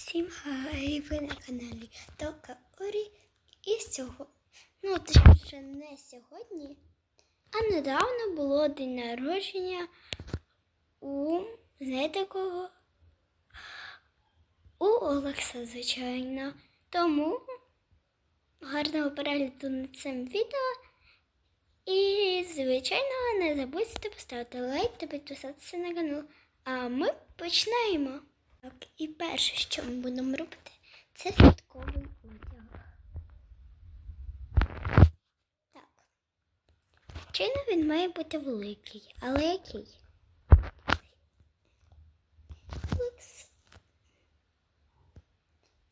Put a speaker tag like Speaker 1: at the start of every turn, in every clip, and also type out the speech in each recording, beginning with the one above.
Speaker 1: Всім хай, ви на каналі Тока Орі. І сьогодні, ну точніше не сьогодні, а недавно було день народження у, знаєте кого? У Олекса, звичайно. Тому гарного перегляду над цим відео. І, звичайно, не забудьте поставити лайк та підписатися на канал. А ми починаємо. Так, і перше, що ми будемо робити, це святковий одяг. Так. Чайно він має бути великий, але який?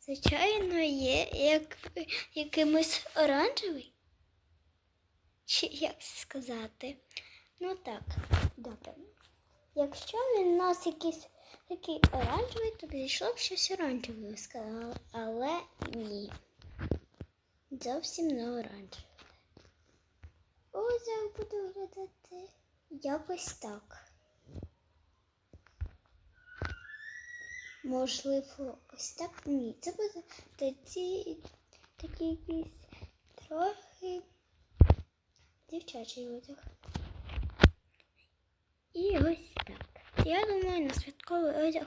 Speaker 1: Звичайно, є як, якимось оранжевий. Чи як сказати? Ну так, добре. Якщо він нас якийсь такий оранжевий, то підійшло б щось оранжеве, сказала, але ні. Зовсім не оранжеве. Ось як буде виглядати якось так. Можливо, ось так ні. Це буде такий якийсь трохи дівчачий одяг. І ось так. Я думаю, на святковий одяг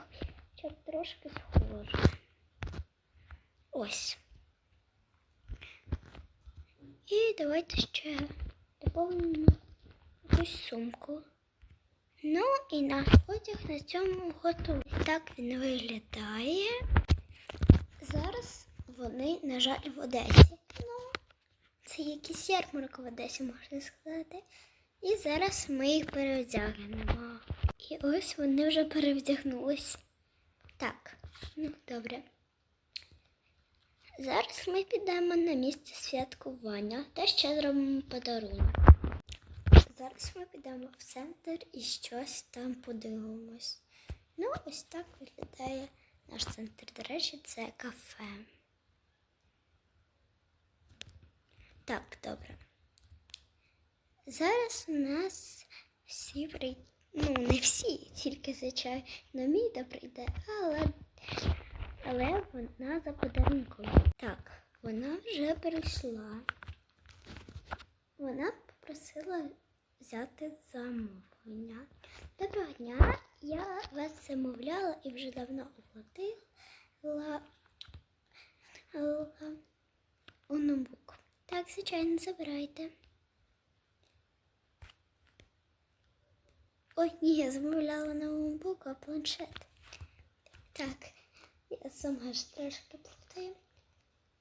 Speaker 1: ще трошки схоже. Ось. І давайте ще доповнимо якусь сумку. Ну і наш одяг на цьому готовий. Так він виглядає. Зараз вони, на жаль, в Одесі. Ну, це якийсь ярмарок в Одесі, можна сказати. І зараз ми їх переодягнемо. І ось вони вже перевдягнулись. Так, ну добре. Зараз ми підемо на місце святкування та ще зробимо подарунок. Зараз ми підемо в центр і щось там подивимось. Ну, ось так виглядає наш центр. До речі, це кафе. Так, добре. Зараз у нас всі прийдуть. Ну, не всі, тільки звичайно Міда прийде, але, але вона за подарунком. Так, вона вже прийшла. Вона попросила взяти замовлення. Доброго дня, я вас замовляла і вже давно оплатила е, ноутбук. Так, звичайно, забирайте. Ой, ні, я замовляла ноутбук, а планшет. Так, я сама ж трошки плутаю.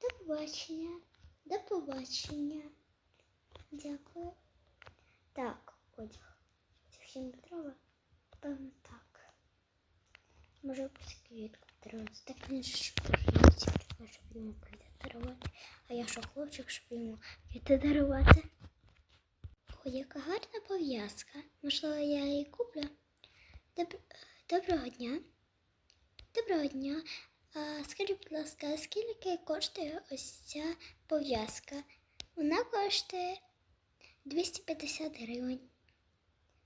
Speaker 1: До побачення. До побачення. Дякую. Так, одяг. Всім Петрова? Певно, так. Може якусь квітку дарувати. Так він ж щоб йому квіти дарувати. А я що хлопчик, щоб йому квіти дарувати. Ой, яка гарна пов'язка. Можливо, я її куплю. Доб... Доброго дня. Доброго дня. А, скажіть, будь ласка, скільки коштує ось ця пов'язка? Вона коштує 250 гривень.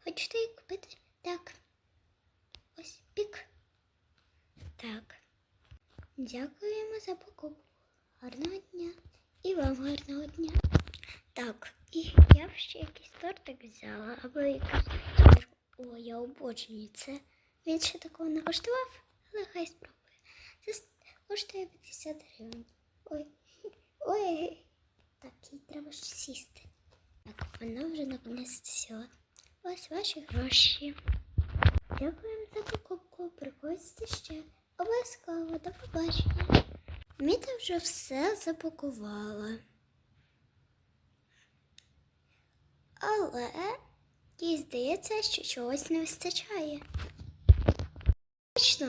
Speaker 1: Хочете її купити? Так. Ось пік. Так. Дякуємо за покупку. Гарного дня. І вам гарного дня. Так, і я ще якийсь тортик взяла, або якусь. О, я обожнюю це. Він ще такого не коштував, але хай спробує. Це коштує 50 гривень. Ой, ой. Так, їй треба ж сісти. Так, вона вже наконець сіла. Ось ваші гроші. Дякуємо за покупку. Приходьте ще. Обов'язково до побачення. Міта вже все запакувала. але їй здається, що чогось не вистачає. Точно!